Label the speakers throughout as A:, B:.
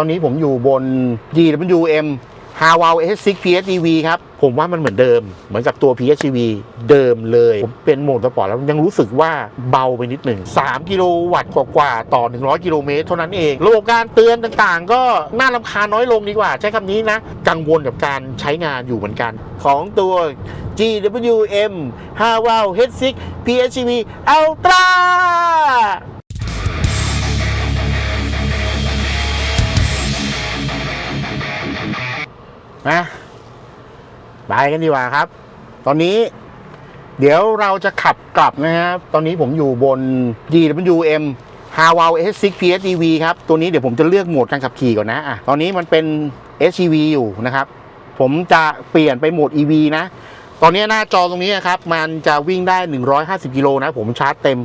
A: ตอนนี้ผมอยู่บน GWM h a w a l S6 PHEV ครับ ผมว่ามันเหมือนเดิม เหมือนกับตัว PHEV เดิมเลย ผมเป็นโหมดสปอร์ตแล้วยังรู้สึกว่าเบาไปนิดหนึ่ง 3 กิโลวัตต์กว่าๆต่อ 100 กิโลเมตรเท่านั้นเอง ระบบการเตือนต่างๆ ก็น่ารำคาญน้อยลงดีกว่า ใช้คำนี้นะ กังวลกับการใช้งานอยู่เหมือนกัน ของตัว GWM h a w a l S6 PHEV Ultra นะไปกันดีกว่าครับ ตอนนี้เดี๋ยวเราจะขับกลับนะครับ ตอนนี้ผมอยู่บน GWM h a w a l S6 PHEV ครับ ตัวนี้เดี๋ยวผมจะเลือกโหมดการขับขี่ก่อนนะอะตอนนี้มันเป็น SUV อยู่นะครับ ผมจะเปลี่ยนไปโหมด EV นะ ตอนนี้หน้าจอตรงนี้นครับ มันจะวิ่งได้ 150 กิโลนะ ผมชาร์จเต็ม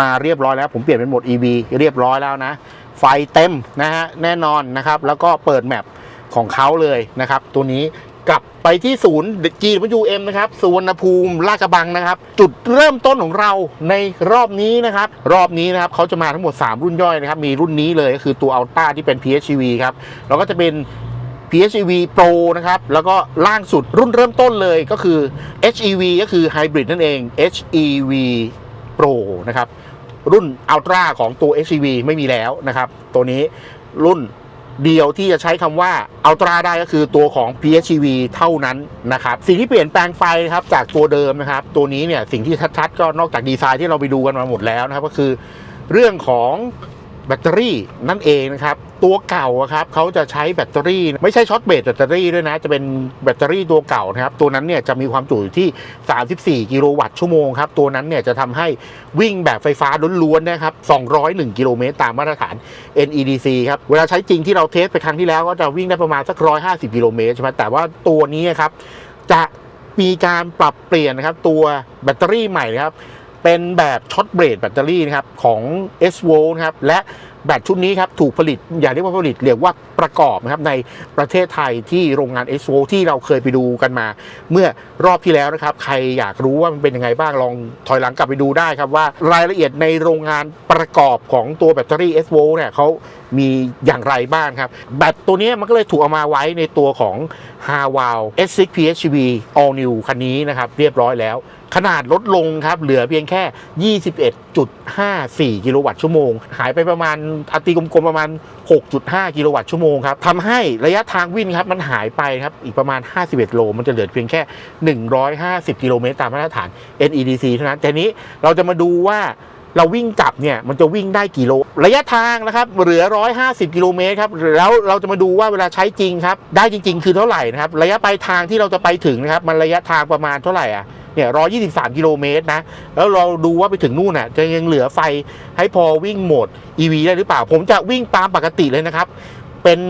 A: มาเรียบร้อยแล้ว ผมเปลี่ยนเป็นโหมด EV เรียบร้อยแล้วนะ ไฟเต็มนะฮะ แน่นอนนะครับ แล้วก็เปิดแมป ของเขาเลยนะครับ ตัวนี้กลับไปที่ศูนย์ GWM นะครับสุวรรณภูมิลาดกระบังนะครับ จุดเริ่มต้นของเราในรอบนี้นะครับ รอบนี้นะครับเขาจะมาทั้งหมด 3 รุ่นย่อยนะครับ มีรุ่นนี้เลยก็คือตัว Ultra ที่เป็น PHEV ครับ แล้วก็จะเป็น PHEV Pro นะครับ แล้วก็ล่างสุดรุ่นเริ่มต้นเลยก็คือ HEV ก็คือ Hybrid นั่นเอง HEV Pro นะครับ รุ่น Ultra ของตัว HEV ไม่มีแล้วนะครับ ตัวนี้รุ่น เดียวที่จะใช้คำว่าอัลตราได้ก็คือตัวของ PHEV เท่านั้นนะครับสิ่งที่เปลี่ยนแปลงไปครับจากตัวเดิมนะครับตัวนี้เนี่ยสิ่งที่ชัดๆก็นอกจากดีไซน์ที่เราไปดูกันมาหมดแล้วนะครับก็คือเรื่องของ แบตเตอรี่นั่นเองนะครับ ตัวเก่าครับเขาจะใช้แบตเตอรี่ ไม่ใช่ช็อตเบสแบตเตอรี่ด้วยนะ จะเป็นแบตเตอรี่ตัวเก่านะครับ ตัวนั้นเนี่ยจะมีความจุอยู่ที่ 34 กิโลวัตต์ชั่วโมงครับ ตัวนั้นเนี่ยจะทำให้วิ่งแบบไฟฟ้าล้วนๆนะครับ 201 กิโลเมตรตามมาตรฐาน NEDC ครับ เวลาใช้จริงที่เราเทสไปครั้งที่แล้วก็จะวิ่งได้ประมาณสัก 150 กิโลเมตรใช่ไหมแต่ว่าตัวนี้ครับจะมีการปรับเปลี่ยนนะครับตัวแบตเตอรี่ใหม่นะครับ เป็นแบบช็อตเบรดแบตเตอรี่นะครับของ s v o นะครับและแบตชุดนี้ครับถูกผลิตอย่าเรียกว่าผลิตเรียกว่า ประกอบนะครับในประเทศไทยที่โรงงาน s v o ที่เราเคยไปดูกันมา เมื่อรอบที่แล้วนะครับ ใครอยากรู้ว่ามันเป็นยังไงบ้างลองถอยหลังกลับไปดูได้ครับว่ารายละเอียดในโรงงานประกอบของตัวแบตเตอรี่ s v o เนี่ยเขามีอย่างไรบ้างครับ แบตตัวนี้มันก็เลยถูกเอามาไว้ในตัวของ h a w a l S6 PHEV All New คันนี้นะครับ เรียบร้อยแล้ว ขนาดลดลงครับ เหลือเพียงแค่ 21.54 กิโลวัตต์ชั่วโมง หายไปประมาณอาตีกลมๆประมาณ 6.5 กิโลวัตต์ชั่วโมงครับทำให้ระยะทางวิ่งครับมันหายไปครับอีกประมาณ 51 โล มันจะเหลือเพียงแค่ 150 กิโลเมตรตามมาตรฐาน NEDC เท่านั้น แต่นี้เราจะมาดูว่าเราวิ่งกลับเนี่ยมันจะวิ่งได้กี่โล ระยะทางนะครับเหลือ 150 กิโลเมตรครับแล้วเราจะมาดูว่าเวลาใช้จริงครับ ได้จริง ๆ คือเท่าไหร่นะครับระยะปลายทางที่เราจะไปถึงนะครับมันระยะทางประมาณเท่าไหร่อะ เนี่ยร้อยี่สิบสามกิโลเมตรนะ แล้วเราดูว่าไปถึงนู่นน่ะ จะยังเหลือไฟให้พอวิ่งโหมด EV ได้หรือเปล่า ผมจะวิ่งตามปกติเลยนะครับ เป็น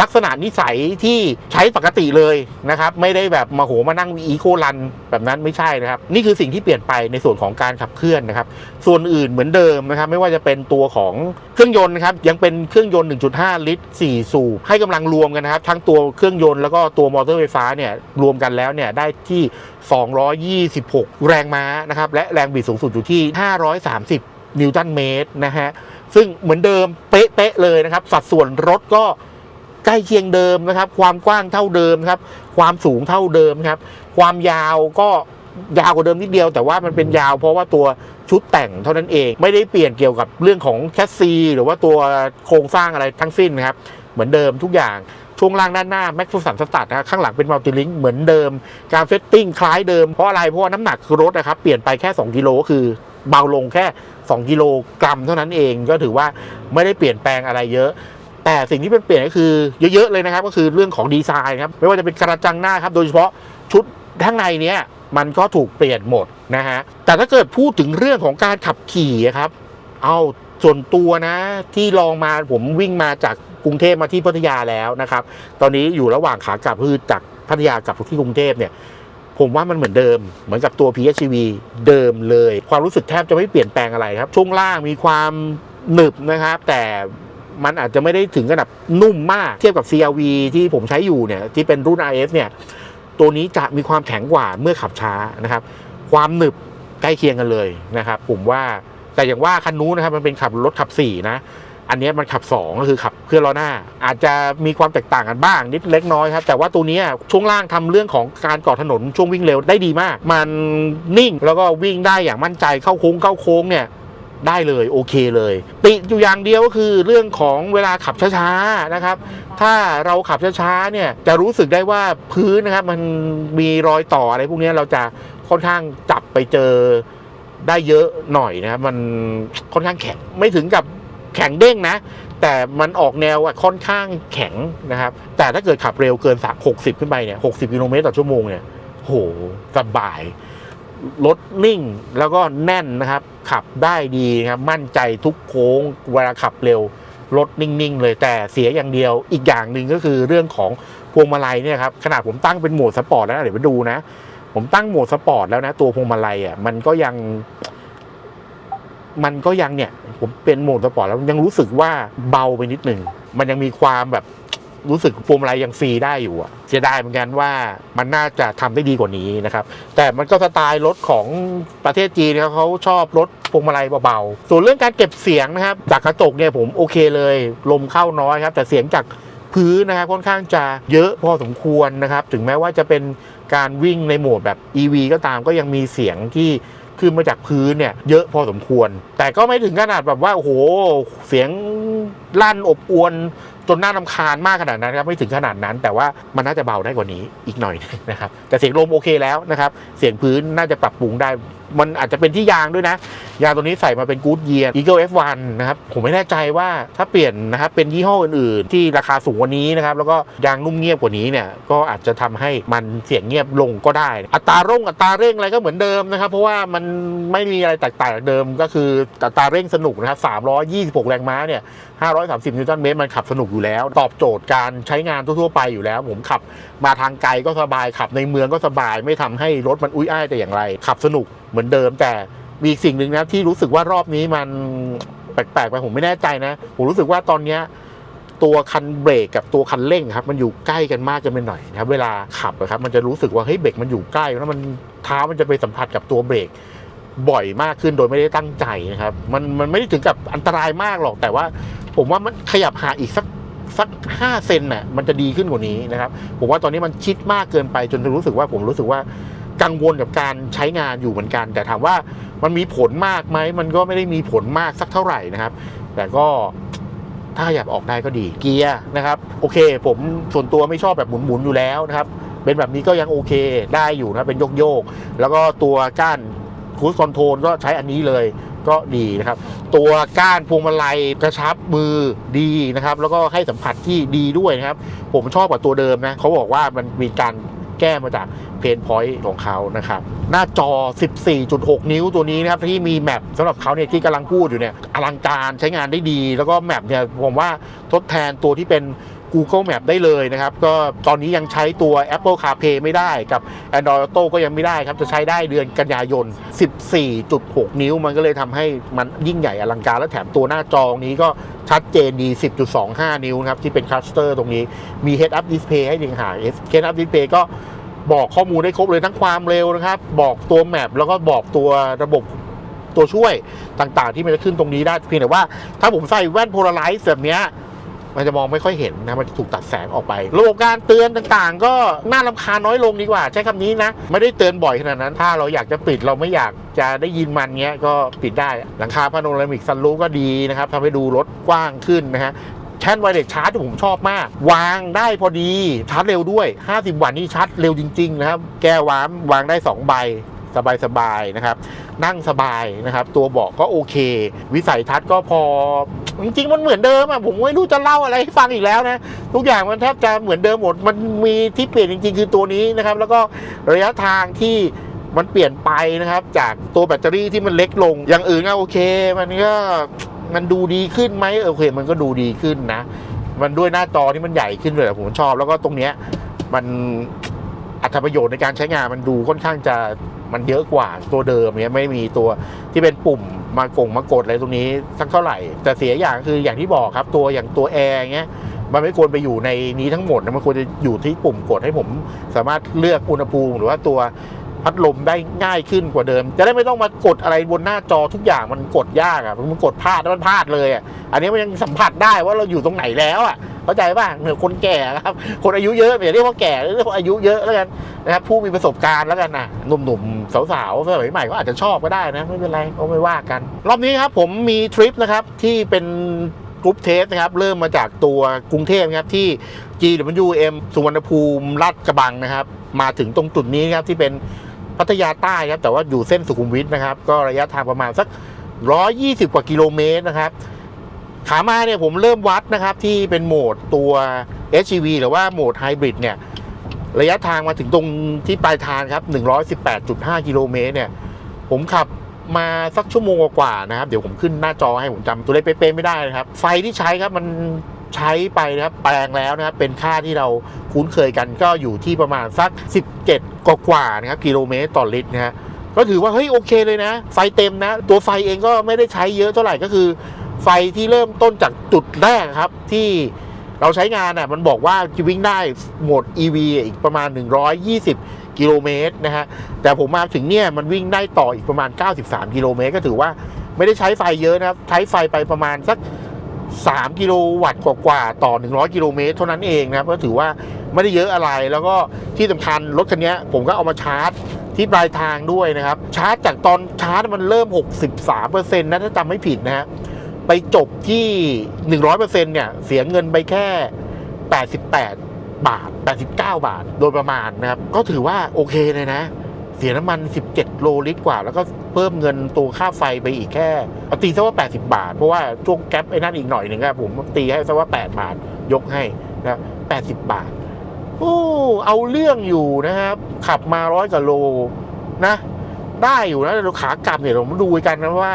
A: ลักษณะนิสัยที่ใช้ปกติเลยนะครับ ไม่ได้แบบมาโหมานั่งอีโคลันแบบนั้นไม่ใช่นะครับ นี่คือสิ่งที่เปลี่ยนไปในส่วนของการขับเคลื่อนนะครับ ส่วนอื่นเหมือนเดิมนะครับ ไม่ว่าจะเป็นตัวของเครื่องยนต์นะครับ ยังเป็นเครื่องยนต์ 1.5 ลิตร 4 สูบ ให้กำลังรวมกันนะครับ ทั้งตัวเครื่องยนต์แล้วก็ตัวมอเตอร์ไฟฟ้าเนี่ยรวมกันแล้วเนี่ยได้ที่ 226 แรงม้านะครับและแรงบิดสูงสุดอยู่ที่ 530 นิวตันเมตรนะฮะ ซึ่งเหมือนเดิมเป๊ะๆเลยนะครับ สัดส่วนรถก็ใกล้เคียงเดิมนะครับ ความกว้างเท่าเดิมครับ ความสูงเท่าเดิมครับ ความยาวก็ยาวกว่าเดิมนิดเดียว แต่ว่ามันเป็นยาวเพราะว่าตัวชุดแต่งเท่านั้นเอง ไม่ได้เปลี่ยนเกี่ยวกับเรื่องของแคสซีหรือว่าตัวโครงสร้างอะไรทั้งสิ้นนะครับ เหมือนเดิมทุกอย่างช่วงล่างด้านหน้าแม็กซ์สันสตัดนะข้างหลังเป็นมัลติลิงเหมือนเดิม การเฟตติ้งคล้ายเดิมเพราะอะไรเพราะว่าน้ำหนักรถนะครับเปลี่ยนไปแค่ 2 กิโลก็คือเบาลงแค่ 2 กิโลกรัมเท่านั้นเองก็ถือว่าไม่ได้เปลี่ยนแปลงอะไรเยอะ แต่สิ่งที่เป็นเปลี่ยนก็คือเยอะๆเลยนะครับ ก็คือเรื่องของดีไซน์ครับไม่ว่าจะเป็นกระจังหน้าครับ โดยเฉพาะชุดข้างในเนี้ยมันก็ถูกเปลี่ยนหมดนะฮะแต่ถ้าเกิดพูดถึงเรื่องของการขับขี่ครับ เอาส่วนตัวนะที่ลองมาผมวิ่งมาจากกรุงเทพมาที่พัทยาแล้วนะครับ ตอนนี้อยู่ระหว่างขากลับคือจากพัทยากลับที่กรุงเทพเนี่ย ผมว่ามันเหมือนเดิม เหมือนกับตัว PHEV เดิมเลย ความรู้สึกแทบจะไม่เปลี่ยนแปลงอะไรครับ ช่วงล่างมีความหนึบนะครับ แต่มันอาจจะไม่ได้ถึงขนาดนุ่มมาก เทียบกับ CRV ที่ผมใช้อยู่เนี่ยที่เป็นรุ่น RS เนี่ยตัวนี้จะมีความแข็งกว่าเมื่อขับช้านะครับ ความหนึบใกล้เคียงกันเลยนะครับ ผมว่าแต่อย่างว่าคันนู้นนะครับมันเป็นขับรถขับสี่นะ อันนี้มันขับ 2 ก็คือขับเคลื่อล้อหน้า อาจจะมีความแตกต่างกันบ้างนิดเล็กน้อยครับ แต่ว่าตัวนี้ช่วงล่างทำเรื่องของการก่อถนนช่วงวิ่งเร็วได้ดีมาก มันนิ่งแล้วก็วิ่งได้อย่างมั่นใจเข้าโค้งเข้าโค้งเนี่ยได้เลยโอเคเลย ติอยู่อย่างเดียวก็คือเรื่องของเวลาขับช้าๆนะครับ ถ้าเราขับช้าๆเนี่ยจะรู้สึกได้ว่าพื้นนะครับมันมีรอยต่ออะไรพวกนี้เราจะค่อนข้างจับไปเจอได้เยอะหน่อยนะครับมันค่อนข้างแข็งไม่ถึงกับ แข็งเด้งนะ แต่มันออกแนวอะค่อนข้างแข็งนะครับ แต่ถ้าเกิดขับเร็วเกินสัก60 ขึ้นไปเนี่ย 60 กิโลเมตรต่อชั่วโมงเนี่ยโหสบายรถนิ่งแล้วก็แน่นนะครับ ขับได้ดีครับ มั่นใจทุกโค้งเวลาขับเร็วรถนิ่ง ๆ เลยแต่เสียอย่างเดียวอีกอย่างหนึ่งก็คือเรื่องของพวงมาลัยเนี่ยครับขนาดผมตั้งเป็นโหมดสปอร์ตแล้วนะเดี๋ยวไปดูนะ ผมตั้งโหมดสปอร์ตแล้วนะ ตัวพวงมาลัยอะมันก็ยัง มันก็ยังเนี่ยผมเป็นโหมดสปอร์ตแล้วยังรู้สึกว่าเบาไปนิดหนึ่ง มันยังมีความแบบรู้สึกพวงมาลัยยังฟรีได้อยู่อะเสียดายเหมือนกันว่ามันน่าจะทำได้ดีกว่านี้นะครับ แต่มันก็สไตล์รถของประเทศจีนนะครับเขาชอบรถพวงมาลัยเบาๆ ส่วนเรื่องการเก็บเสียงนะครับ จากกระจกเนี่ยผมโอเคเลย ลมเข้าน้อยครับ แต่เสียงจากพื้นนะครับค่อนข้างจะเยอะพอสมควรนะครับ ถึงแม้ว่าจะเป็นการวิ่งในโหมดแบบ EV ก็ตามก็ยังมีเสียงที่ ขึ้นมาจากพื้นเนี่ยเยอะพอสมควร แต่ก็ไม่ถึงขนาดแบบว่าโอ้โหเสียงลั่นอบอวนจนน่าลำคาญมากขนาดนั้นครับไม่ถึงขนาดนั้น แต่ว่ามันน่าจะเบาได้กว่านี้อีกหน่อยนะครับแต่เสียงลมโอเคแล้วนะครับเสียงพื้นน่าจะปรับปรุงได้ มันอาจจะเป็นที่ยางด้วยนะ ยางตัวนี้ใส่มาเป็น Good Year Eagle F1 นะครับ ผมไม่แน่ใจว่าถ้าเปลี่ยนนะครับเป็นยี่ห้ออื่นๆ ที่ราคาสูงกว่านี้นะครับ แล้วก็ยางนุ่มเงียบกว่านี้เนี่ย ก็อาจจะทำให้มันเสียงเงียบลงก็ได้ อัตราร่งอัตราเร่งอะไรก็เหมือนเดิมนะครับ เพราะว่ามันไม่มีอะไรแตกต่างจากเดิม ก็คืออัตราเร่งสนุกนะครับ326 แรงม้าเนี่ย530 นิวตันเมตรมันขับสนุกอยู่แล้ว ตอบโจทย์การใช้งานทั่วๆไปอยู่แล้ว ผมขับมาทางไกลก็สบายขับในเมืองก็สบายไม่ทำให้รถมันอุ้ยอ้ายแต่อย่างไร ขับสนุก เหมือนเดิมแต่มีสิ่งหนึ่งนะที่รู้สึกว่ารอบนี้มันแปลกๆไปผมไม่แน่ใจนะ ผมรู้สึกว่าตอนเนี้ยตัวคันเบรกกับตัวคันเร่งครับมันอยู่ใกล้กันมากกันไปหน่อยนะครับเวลาขับอะครับมันจะรู้สึกว่าเฮ้ยเบรกมันอยู่ใกล้แล้วมันเท้ามันจะไปสัมผัสกับตัวเบรกบ่อยมากขึ้นโดยไม่ได้ตั้งใจนะครับมันมันไม่ได้ถึงกับอันตรายมากหรอกแต่ว่า ผมว่ามันขยับหาอีกสักสักห้าเซนน่ะมันจะดีขึ้นกว่านี้นะครับผมว่าตอนนี้มันชิดมากเกินไปจนรู้สึกว่าผมรู้สึกว่า กังวลกับการใช้งานอยู่เหมือนกัน แต่ถามว่ามันมีผลมากไหมมันก็ไม่ได้มีผลมากสักเท่าไหร่นะครับ แต่ก็ถ้าขยับออกได้ก็ดีเกียร์นะครับ โอเค ผมส่วนตัวไม่ชอบแบบหมุนๆอยู่แล้วนะครับ เป็นแบบนี้ก็ยังโอเคได้อยู่นะเป็นโยกๆแล้วก็ตัวก้านคูสคอนโทรลก็ใช้อันนี้เลยก็ดีนะครับ ตัวก้านพวงมาลัยกระชับมือดีนะครับ แล้วก็ให้สัมผัสที่ดีด้วยนะครับ ผมชอบกว่าตัวเดิมนะเขาบอกว่ามันมีการ แก้มาจากเพนพอยต์ของเขานะครับ หน้าจอ 14.6 นิ้วตัวนี้นะครับที่มีแมปสำหรับเขาเนี่ยที่กำลังพูดอยู่เนี่ยอลังการใช้งานได้ดี แล้วก็แมปเนี่ยผมว่าทดแทนตัวที่เป็น Google Map ได้เลยนะครับ ก็ตอนนี้ยังใช้ตัว Apple CarPlay ไม่ได้กับ Android Auto ก็ยังไม่ได้ครับ จะใช้ได้เดือนกันยายน 14.6 นิ้วมันก็เลยทำให้มันยิ่งใหญ่อลังการ และแถมตัวหน้าจอนี้ก็ชัดเจนดี 10.25 นิ้วนะครับ ที่เป็นคลัสเตอร์ตรงนี้มี Head Up Display ให้ดึงหา Head Up Display ก็ บอกข้อมูลได้ครบเลยทั้งความเร็วนะครับ บอกตัวแมปแล้วก็บอกตัวระบบตัวช่วยต่างๆ ที่มันจะขึ้นตรงนี้ได้เพียงแต่ว่า ถ้าผมใส่แว่นโพลาไรซ์แบบนี้มันจะมองไม่ค่อยเห็นนะ มันจะถูกตัดแสงออกไประบบการเตือนต่างๆ ก็น่ารำคาญน้อยลงดีกว่า ใช้คำนี้นะ ไม่ได้เตือนบ่อยขนาดนั้น ถ้าเราอยากจะปิดเราไม่อยากจะได้ยินมันเงี้ยก็ปิดได้ หลังคาพาโนรามิกซันรูก็ดีนะครับทำให้ดูรถกว้างขึ้นนะฮะ แท่นไวเลสชาร์จที่ผมชอบมาก วางได้พอดี ชาร์จเร็วด้วย 50 วัตต์นี่ชาร์จเร็วจริง ๆ นะครับ แก้วามวางได้ 2 ใบสบายๆนะครับ นั่งสบายนะครับ ตัวเบาะก็โอเค วิสัยทัศน์ก็พอ จริงๆ มันเหมือนเดิมอะ ผมไม่รู้จะเล่าอะไรให้ฟังอีกแล้วนะ ทุกอย่างมันแทบจะเหมือนเดิมหมด มันมีที่เปลี่ยนจริงๆ คือตัวนี้นะครับ แล้วก็ระยะทางที่มันเปลี่ยนไปนะครับ จากตัวแบตเตอรี่ที่มันเล็กลง อย่างอื่นก็โอเค มันก็ มันดูดีขึ้นไหมโอเค มันก็ดูดีขึ้นนะ มันด้วยหน้าจอที่มันใหญ่ขึ้นเลยผมชอบ แล้วก็ตรงเนี้ยมันอัตประโยชน์ในการใช้งานมันดูค่อนข้างจะมันเยอะกว่าตัวเดิมเนี้ยไม่มีตัวที่เป็นปุ่มมากงมากดอะไรตรงนี้สักเท่าไหร่ แต่เสียอย่างคืออย่างที่บอกครับ ตัวอย่างตัวแอร์เงี้ยมันไม่ควรไปอยู่ในนี้ทั้งหมดนะมันควรจะอยู่ที่ปุ่มกดให้ผมสามารถเลือกอุณหภูมิหรือว่าตัว พัดลมได้ง่ายขึ้นกว่าเดิม จะได้ไม่ต้องมากดอะไรบนหน้าจอทุกอย่างมันกดยากอะมันกดพลาดแล้วมันพลาดเลยอะอันนี้มันยังสัมผัสได้ว่าเราอยู่ตรงไหนแล้วอะเข้าใจป่ะเหนือคนแก่ครับคนอายุเยอะอย่าเรียกว่าแก่เรียกว่าอายุเยอะแล้วกันนะครับผู้มีประสบการณ์แล้วกันนะหนุ่มๆ สาวๆสมัยใหม่ก็อาจจะชอบก็ได้นะไม่เป็นไรก็ไม่ว่ากัน รอบนี้ครับผมมีทริปนะครับที่เป็นกรุ๊ปเทสนะครับเริ่มมาจากตัวกรุงเทพครับที่ GWM สุวรรณภูมิลาดกระบังนะครับ มาถึงตรงจุดนี้นครับที่เป็น พัทยาใต้ครับแต่ว่าอยู่เส้นสุขุมวิทนะครับ ก็ระยะทางประมาณสัก 120 กว่ากิโลเมตรนะครับขามาเนี่ยผมเริ่มวัดนะครับที่เป็นโหมดตัว HEV หรือว่าโหมดไฮบริดเนี่ยระยะทางมาถึงตรงที่ปลายทางครับ 118.5 กิโลเมตรเนี่ยผมขับมาสักชั่วโมงกว่านะครับ เดี๋ยวผมขึ้นหน้าจอให้ผมจำตัวเลขเป๊ะๆไม่ได้นะครับ ไฟที่ใช้ครับมัน ใช้ไปนะครับแปลงแล้วนะครับเป็นค่าที่เราคุ้นเคยกันก็อยู่ที่ประมาณสัก 17กว่านะครับกิโลเมตรต่อลิตรนะฮะก็ถือว่าเฮ้ยโอเคเลยนะ ไฟเต็มนะ ตัวไฟเองก็ไม่ได้ใช้เยอะเท่าไหร่ก็คือ ไฟที่เริ่มต้นจากจุดแรกครับที่เราใช้งานอะมันบอกว่าจะวิ่งได้โหมด EV อีกประมาณ 120 กิโลเมตรนะฮะแต่ผมมาถึงเนี่ยมันวิ่งได้ต่ออีกประมาณ 93 กิโลเมตรก็ถือว่าไม่ได้ใช้ไฟเยอะนะครับ ใช้ไฟไปประมาณสัก 3 กิโลวัตต์กว่าๆต่อ 100 กิโลเมตรเท่านั้นเองนะครับก็ถือว่าไม่ได้เยอะอะไรแล้วก็ที่สำคัญรถคันนี้ผมก็เอามาชาร์จที่ปลายทางด้วยนะครับ ชาร์จจากตอนชาร์จมันเริ่ม 63%นะถ้าจำไม่ผิดนะฮะไปจบที่ 100%เนี่ย เสียเงินไปแค่ 88 บาท 89 บาท โดยประมาณนะครับ ก็ถือว่าโอเคเลยนะ สียน้ำมัน 17 โลลิตรกว่า แล้วก็เพิ่มเงินตัวค่าไฟไปอีกแค่เอาตีซะว่า 80 บาท เพราะว่าช่วงแก๊ปไอ้นั่นอีกหน่อยหนึ่งครับผมตีให้ซะว่า 8 บาท ยกให้นะ80 บาท โอ้เอาเรื่องอยู่นะครับ ขับมาร้อยกว่าโลนะ ได้อยู่นะเราขากลับเนี่ยเรามาดูกันนะว่า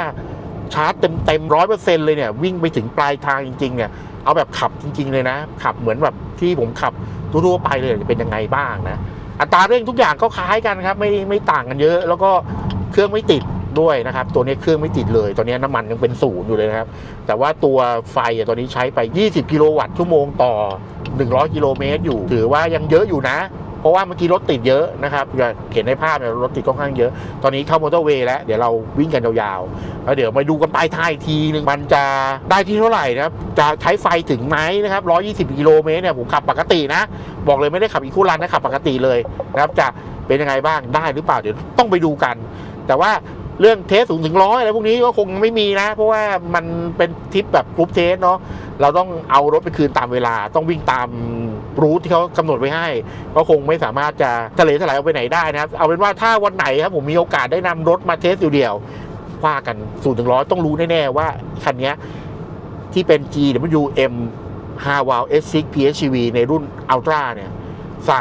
A: ชาร์จเต็มเต็มร้อยเปอร์เซ็นเลยเนี่ย วิ่งไปถึงปลายทางจริง ๆ เนี่ย เอาแบบขับจริง ๆ เลยนะ ขับเหมือนแบบที่ผมขับทั่วๆไปเลยจะเป็นยังไงบ้างนะ อัตราเร่งทุกอย่างก็คล้ายกันครับไม่ไม่ต่างกันเยอะ แล้วก็เครื่องไม่ติดด้วยนะครับ ตัวนี้เครื่องไม่ติดเลย ตอนนี้น้ำมันยังเป็นศูนย์อยู่เลยนะครับ แต่ว่าตัวไฟอะตอนนี้ใช้ไป 20 กิโลวัตต์ชั่วโมงต่อ 100 กิโลเมตรอยู่ ถือว่ายังเยอะอยู่นะ ราะว่าเมื่อกี้รถติดเยอะนะครับเห็นในภาพเนี่ยรถติดค่อนข้างเยอะ ตอนนี้เข้ามอเตอร์เวย์แล้ว เดี๋ยวเราวิ่งกันยาวๆ แล้วเดี๋ยวมาดูกันปลายทางอีกทีหนึงมันจะได้ที่เท่าไหร่นะครับ จะใช้ไฟถึงไหมนะครับ 120 กิโลเมตรเนี่ยผมขับปกตินะ บอกเลยไม่ได้ขับอีกคู่รันนะขับปกติเลยนะครับ จะเป็นยังไงบ้างได้หรือเปล่าเดี๋ยวต้องไปดูกัน แต่ว่าเรื่องเทสสูงถึงร้อยอะไรพวกนี้ก็คงไม่มีนะ เพราะว่ามันเป็นทริปแบบกรุ๊ปเทสเนาะเราต้องเอารถไปคืนตามเวลาต้องวิ่งตาม รูทที่เขากำหนดไว้ให้ ก็คงไม่สามารถจะทะเลทลายเอาไปไหนได้นะครับ เอาเป็นว่าถ้าวันไหนครับผมมีโอกาสได้นำรถมาเทสอยู่เดียวๆว่ากันสูตรถึงร้อยต้องรู้แน่ๆว่าคันนี้ที่เป็น GWM h a w a l S6 PHEV ในรุ่น Ultra เนี่ย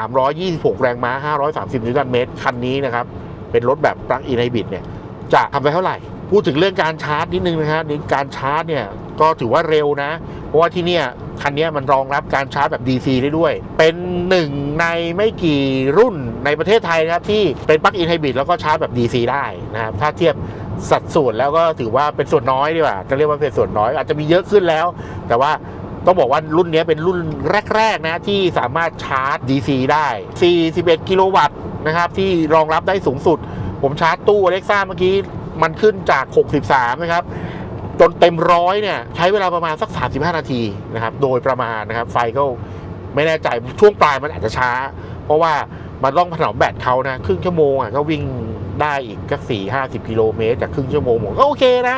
A: 326 แรงม้า 530 นิวตันเมตร คันนี้นะครับ เป็นรถแบบ plug-in hybrid เนี่ย จะทำไปเท่าไหร่ พูดถึงเรื่องการชาร์จนิดนึงนะฮะในการชาร์จเนี่ยก็ถือว่าเร็วนะ เพราะว่าที่เนี่ยคันนี้มันรองรับการชาร์จแบบ DC ได้ด้วย เป็นหนึ่งในไม่กี่รุ่นในประเทศไทยนะครับที่เป็นปลั๊กอินไฮบริดแล้วก็ชาร์จแบบ DC ได้นะครับถ้าเทียบสัดส่วนแล้วก็ถือว่าเป็นส่วนน้อยดีกว่าจะเรียกว่าเป็นส่วนน้อย อาจจะมีเยอะขึ้นแล้ว แต่ว่าต้องบอกว่ารุ่นนี้เป็นรุ่นแรก ๆ นะ ที่สามารถชาร์จ DC ได้ 41 กิโลวัตต์นะครับที่รองรับได้สูงสุด ผมชาร์จตู้อเล็กซ่าเมื่อกี้ มันขึ้นจาก 63 นะครับ จนเต็มร้อยเนี่ยใช้เวลาประมาณสัก 35 นาทีนะครับ โดยประมาณนะครับ ไฟก็ไม่แน่ใจช่วงปลายมันอาจจะช้า เพราะว่ามันต้องถนอมแบตเขานะครึ่งชั่วโมงอะก็วิ่งได้อีกสักสี่ห้าสิบกิโลเมตรจากครึ่งชั่วโมงผมก็โอเคนะ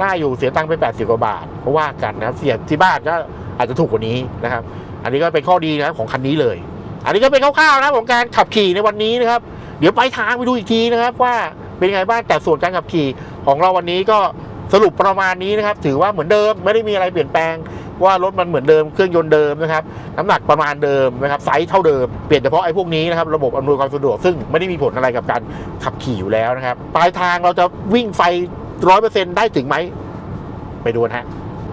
A: ได้อยู่เสียตังค์ไป80กว่าบาท เพราะว่ากันนะครับเสียที่บ้านก็อาจจะถูกกว่านี้นะครับ อันนี้ก็เป็นข้อดีนะครับของคันนี้เลย อันนี้ก็เป็นคร่าวๆนะของการขับขี่ในวันนี้นะครับ เดี๋ยวไปทางไปดูอีกทีนะครับว่า เป็นยังไงบ้างแต่ส่วนการขับขี่ของเราวันนี้ก็สรุปประมาณนี้นะครับ ถือว่าเหมือนเดิมไม่ได้มีอะไรเปลี่ยนแปลงว่ารถมันเหมือนเดิมเครื่องยนต์เดิมนะครับน้ำหนักประมาณเดิมนะครับไซส์เท่าเดิมเปลี่ยนเฉพาะไอ้พวกนี้นะครับระบบอำนวยความสะดวกซึ่งไม่ได้มีผลอะไรกับการขับขี่อยู่แล้วนะครับปลายทางเราจะวิ่งไฟร้อยเปอร์เซ็นต์ได้ถึงไหมไปดูนะฮะ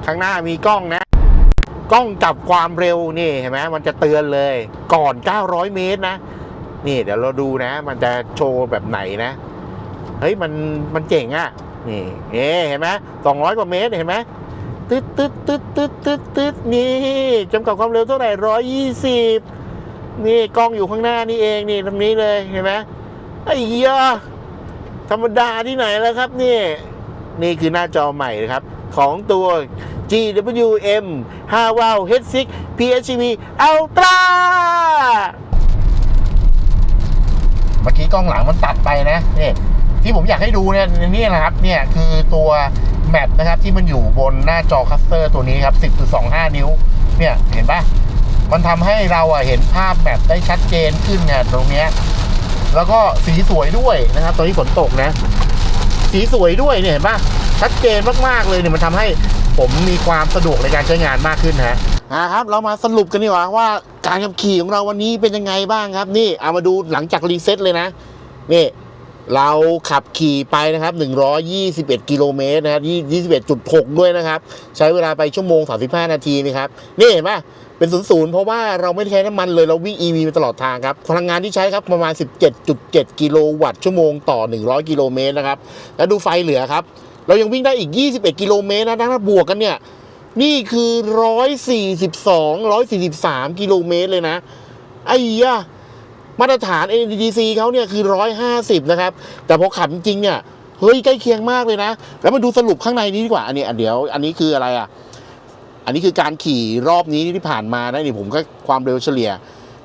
A: ข้างหน้ามีกล้องนะ กล้องจับความเร็วนี่เห็นไหมมันจะเตือนเลยก่อน 900 เมตรนะ นี่เดี๋ยวเราดูนะ มันจะโชว์แบบไหนนะ เฮ้ยมันมันเจ๋งอะ่ะนี่เอเห็นไหมสองร้อยกว่าเมตรเห็นไหมตึ๊ดตึ๊ดตึ๊ดตึ๊ดตึ๊ดตึ๊ดนี่จำกัดความเร็วเท่าไหร่ร้อยยี่สิบนี่กล้องอยู่ข้างหน้านี่เองนี่ตรงนี้เลยเห็นไหมไอ้เยธรรมดาที่ไหนแล้วครับนี่นี่คือหน้าจอใหม่นะครับ ของตัว GWM 5 w o w H6 PHEV Ultra เมื่อกี้กล้องหลังมันตัดไปนะนี่ ที่ผมอยากให้ดูเนี่ยนี่แหละครับเนี่ยคือตัวแมปนะครับที่มันอยู่บนหน้าจอคัสเตอร์ตัวนี้ครับ 10.25 นิ้ว เนี่ยเห็นปะมันทำให้เราอะเห็นภาพแมปได้ชัดเจนขึ้นเนี่ยตรงเนี้ยแล้วก็สีสวยด้วยนะครับ ตอนนี้ฝนตกนะ สีสวยด้วยเนี่ยเห็นปะชัดเจนมากๆเลยเนี่ยมันทำให้ผมมีความสะดวกในการใช้งานมากขึ้นฮะอ่าครับเรามาสรุปกันดีกว่าว่าการขับขี่ของเราวันนี้เป็นยังไงบ้างครับ นี่เอามาดูหลังจากรีเซ็ตเลยนะนี่ เราขับขี่ไปนะครับ 121 กิโลเมตรนะครับ21.6 ด้วยนะครับ ใช้เวลาไปชั่วโมง 35 นาทีนะครับ นี่เห็นปะเป็นศูนย์ศูนย์เพราะว่าเราไม่ใช้น้ำมันเลย เราวิ่ง EV มาตลอดทางครับ พลังงานที่ใช้ครับประมาณ 17.7 กิโลวัตต์ชั่วโมงต่อ 100 กิโลเมตรนะครับ แล้วดูไฟเหลือครับ เรายังวิ่งได้อีก 21 กิโลเมตรนะถ้าบวกกันเนี่ย นี่คือ 142 143 กิโลเมตรเลยนะไอ้ยะ มาตรฐาน NDC เขาเนี่ยคือ 150 นะครับ แต่พอขับจริงเนี่ยเฮ้ยใกล้เคียงมากเลยนะ แล้วมาดูสรุปข้างในนี้ดีกว่า อันนี้อันเดี๋ยวอันนี้คืออะไรอะ อันนี้คือการขี่รอบนี้ที่ผ่านมานะนี่ผมก็ความเร็วเฉลี่ย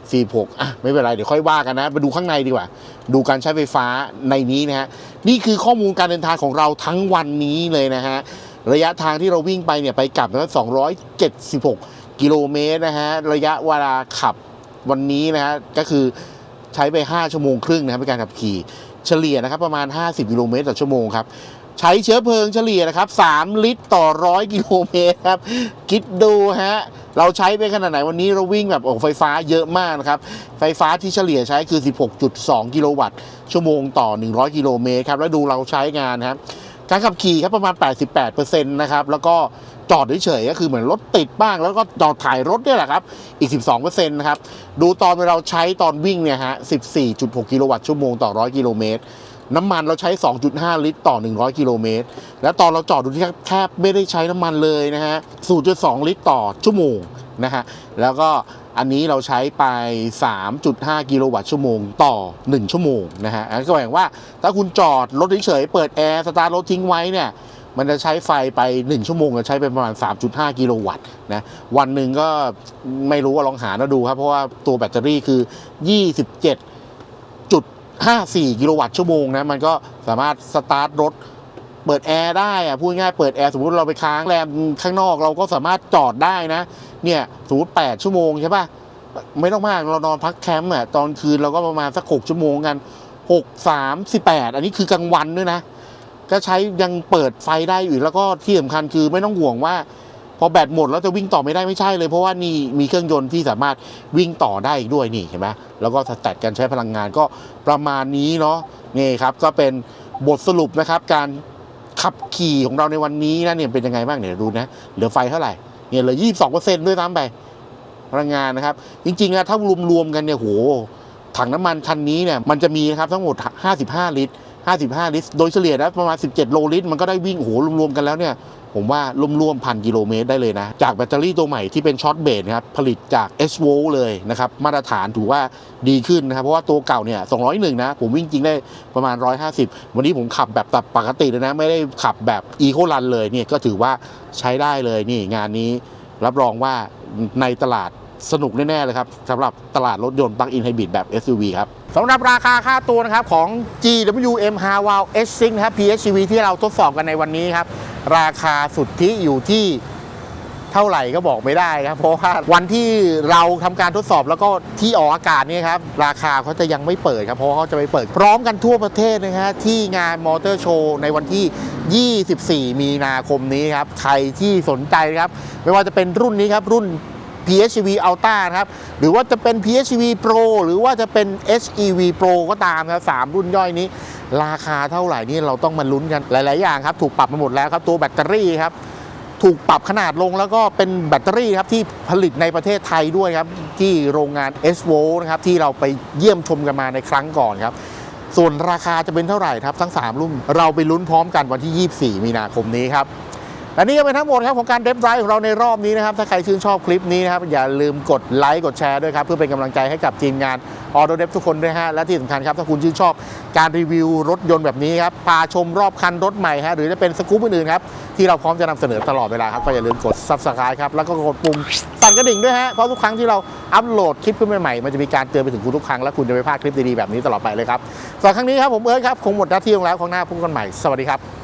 A: 46 อะ ไม่เป็นไร เดี๋ยวค่อยว่ากันนะ มาดูข้างในดีกว่า ดูการใช้ไฟฟ้าในนี้นะฮะ นี่คือข้อมูลการเดินทางของเราทั้งวันนี้เลยนะฮะ ระยะทางที่เราวิ่งไปเนี่ยไปกลับนะ276 กิโลเมตรนะฮะ ระยะเวลาขับวันนี้นะฮะ ก็คือ ใช้ไป 5 ชั่วโมงครึ่งนะครับในการขับขี่เฉลี่ยนะครับประมาณ 50กิโลเมตรต่อชั่วโมงครับใช้เชื้อเพลิงเฉลี่ยนะครับ 3 ลิตรต่อร้อยกิโลเมตรครับ คิดดูฮะ เราใช้ไปขนาดไหนวันนี้เราวิ่งแบบโอ้ไฟฟ้าเยอะมากนะครับ ไฟฟ้าที่เฉลี่ยใช้คือ 16.2 กิโลวัตต์ชั่วโมงต่อ 100 กิโลเมตรครับ แล้วดูเราใช้งานครับ การขับขี่ครับประมาณ 88%นะครับแล้วก็จอดเฉยๆก็คือเหมือนรถติดบ้าง แล้วก็จอดถ่ายรถเนี่ยแหละครับ อีก 12%นะครับ ดูตอนเราใช้ตอนวิ่งเนี่ยฮะ 14.6 กิโลวัตต์ชั่วโมงต่อ 100 กิโลเมตร น้ำมันเราใช้ 2.5 ลิตรต่อ 100 กิโลเมตร แล้วตอนเราจอดดูที่แทบไม่ได้ใช้น้ำมันเลยนะฮะ 0.2 ลิตรต่อชั่วโมงนะฮะ แล้วก็อันนี้เราใช้ไป 3.5 กิโลวัตต์ชั่วโมงต่อ 1 ชั่วโมงนะฮะ อันนนก็แปลว่าถ้าคุณจอดรถเฉยๆ เปิดแอร์ สตาร์ทรถทิ้งไว้เนี่ย มันจะใช้ไฟไป 1 ชั่วโมงจะใช้ไปประมาณ 3.5 กิโลวัตต์นะ วันหนึ่งก็ไม่รู้ว่าลองหาแล้วดูครับ เพราะว่าตัวแบตเตอรี่คือ 27 54 กิโลวัตต์ชั่วโมงนะมันก็สามารถสตาร์ทรถเปิดแอร์ได้อะพูดง่ายเปิดแอร์สมมติเราไปค้างแรมข้างนอกเราก็สามารถจอดได้นะ เนี่ยสมมติ 8 ชั่วโมงใช่ปะไม่ต้องมากเรานอนพักแคมป์อะตอนคืนเราก็ประมาณสัก 6 ชั่วโมงกัน 6 3 18 อันนี้คือกลางวันด้วยนะ ก็ใช้ยังเปิดไฟได้อยู่แล้วก็ที่สำคัญคือไม่ต้องห่วงว่า อแบตหมดแล้วจะวิ่งต่อไม่ได้ไม่ใช่เลย เพราะว่านี่มีเครื่องยนต์ที่สามารถวิ่งต่อได้อีกด้วยนี่เห็นไหมแล้วก็สแตทการใช้พลังงานก็ประมาณนี้เนาะนี่ครับก็เป็นบทสรุปนะครับการขับขี่ของเราในวันนี้นะเนี่ยเป็นยังไงบ้างเนี่ยดูนะเหลือไฟเท่าไหร่เนี่ยเหลือ 22%ด้วยซ้ำไปพลังงานนะครับ จริงๆนะถ้ารวมๆกันเนี่ยโหถังน้ำมันคันนี้เนี่ยมันจะมีนะครับทั้งหมด 55 ลิตร 55 ลิตร โดยเฉลี่ยนะประมาณ 17 โลลิตร มันก็ได้วิ่งโอ้โหรวมๆกันแล้วเนี่ย ผมว่ารวมๆพันกิโลเมตรได้เลยนะ จากแบตเตอรี่ตัวใหม่ที่เป็นช็อตเบสนะครับ ผลิตจาก s v o เลยนะครับ มาตรฐานถือว่าดีขึ้นนะครับ เพราะว่าตัวเก่าเนี่ย 201 นะ ผมวิ่งจริงได้ประมาณ 150 วันนี้ผมขับแบบปกติเลยนะ ไม่ได้ขับแบบอีโคลันเลยเนี่ยก็ถือว่าใช้ได้เลยนี่งานนี้รับรองว่าในตลาด สนุกแน่ ๆ เลยครับสำหรับตลาดรถยนต์ปลั๊กอินไฮบริดแบบ SUV ครับสำหรับราคาค่าตัวนะครับของ GWM h a w a l S6 นะครับ PHEV ที่เราทดสอบกันในวันนี้ครับ ราคาสุดทธิอยู่ที่เท่าไหร่ก็บอกไม่ได้ครับ เพราะว่าวันที่เราทำการทดสอบแล้วก็ที่ออกอากาศนี่ครับ ราคาเขาจะยังไม่เปิดครับ เพราะเขาจะไปเปิดพร้อมกันทั่วประเทศนะฮะที่งานมอเตอร์โชว์ในวันที่ 24 มีนาคมนี้ครับ ใครที่สนใจครับ ไม่ว่าจะเป็นรุ่นนี้ครับรุ่น PHEV Ultra ครับ หรือว่าจะเป็น PHEV Pro หรือว่าจะเป็น HEV Pro ก็ตามครับสามรุ่นย่อยนี้ ราคาเท่าไหร่นี่เราต้องมาลุ้นกันหลาย ๆ อย่างครับ ถูกปรับมาหมดแล้วครับตัวแบตเตอรี่ครับถูกปรับขนาดลงแล้วก็เป็นแบตเตอรี่ครับที่ผลิตในประเทศไทยด้วยครับ ที่โรงงาน s v o นะครับที่เราไปเยี่ยมชมกันมาในครั้งก่อนครับ ส่วนราคาจะเป็นเท่าไหร่ครับทั้ง 3 รุ่นเราไปลุ้นพร้อมกันวันที่ 24 มีนาคมนี้ครับ และนี่ก็เป็นทั้งหมดครับของการเดฟไดรฟ์ของเราในรอบนี้นะครับ ถ้าใครชื่นชอบคลิปนี้นะครับ อย่าลืมกดไลค์กดแชร์ด้วยครับ เพื่อเป็นกำลังใจให้กับทีมงานออโตเดฟทุกคนด้วยฮะ และที่สำคัญครับ ถ้าคุณชื่นชอบการรีวิวรถยนต์แบบนี้ครับ พาชมรอบคันรถใหม่ฮะ หรือจะเป็นสกู๊ปอื่นๆครับ ที่เราพร้อมจะนำเสนอตลอดเวลาครับ ก็อย่าลืมกด subscribe ครับ แล้วก็กดปุ่มสั่นกระดิ่งด้วยฮะ เพราะทุกครั้งที่เราอัปโหลดคลิปขึ้นใหม่ๆ มันจะมีการเตือนไปถึงคุณทุกครั้ง และคุณจะไม่พลาดคลิปดีๆแบบนี้ตลอดไปเลยครับสำหรับครั้งนี้ครับผมเอิร์ธครับคงหมดหน้าที่ลงแล้วครั้งหน้าพบกันใหม่สวัสดีครับ